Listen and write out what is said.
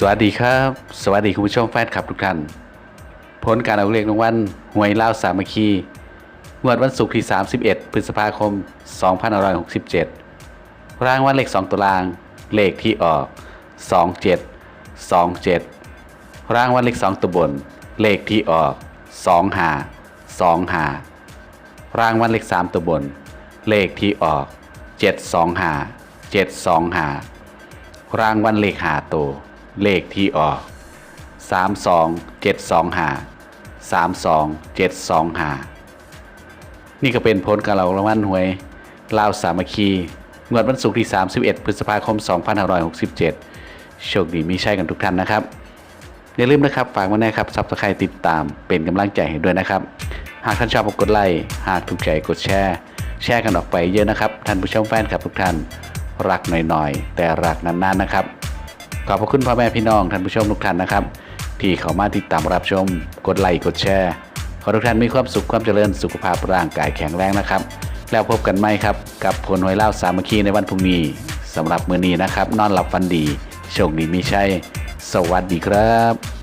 สวัสดีครับ สวัสดีคุณผู้ชมแฟนคลับทุกท่าน ผลการเอาเลขรางวัลหวยเล่าสามัคคีงวดวันศุกร์ที่ 31 พฤษภาคม 2567 รางวัลเลข 2ตัวราง เลขที่ออก 27 27 รางวัลเลข 2ตัวบน เลขที่ออก2 5 2 5รางวัลเลข 3 ตัวบน เลขที่ออก 7 2 5 7 2 5รางวัลเลขหาตัว เลขที่ออก 3 2 7 2 5 3 2 7 2 5 นี่ก็เป็นผลการเรารางวัลหวยลาวสามัคคีงวดวันศุกร์ที่ 31 พฤษภาคม 2567 โชคดีมีใช่กันทุกท่านนะครับ อย่าลืมนะครับ ฝากไว้นะครับซับสไครต์ติดตามเป็นกำลังใจให้ด้วยนะครับ หากท่านชอบกดไลค์หากถูกใจกดแชร์ แชร์กันออกไปเยอะนะครับ ท่านผู้ชมแฟนคลับทุกท่าน รักหน่อยๆ แต่รักนานๆนะครับ ขอบพระคุณพ่อแม่พี่น้องท่านผู้ชมทุกท่านนะครับ ที่เข้ามาติดตามรับชม กดไลค์กดแชร์ ขอทุกท่านมีความสุขความเจริญสุขภาพร่างกายแข็งแรงนะครับ แล้วพบกันไหมครับ กับผลหวยเล่าสามัคคีในวันพรุ่งนี้สำหรับมื้อนี้นะครับ นอนหลับฝันดีโชคดีมีชัยสวัสดีครับ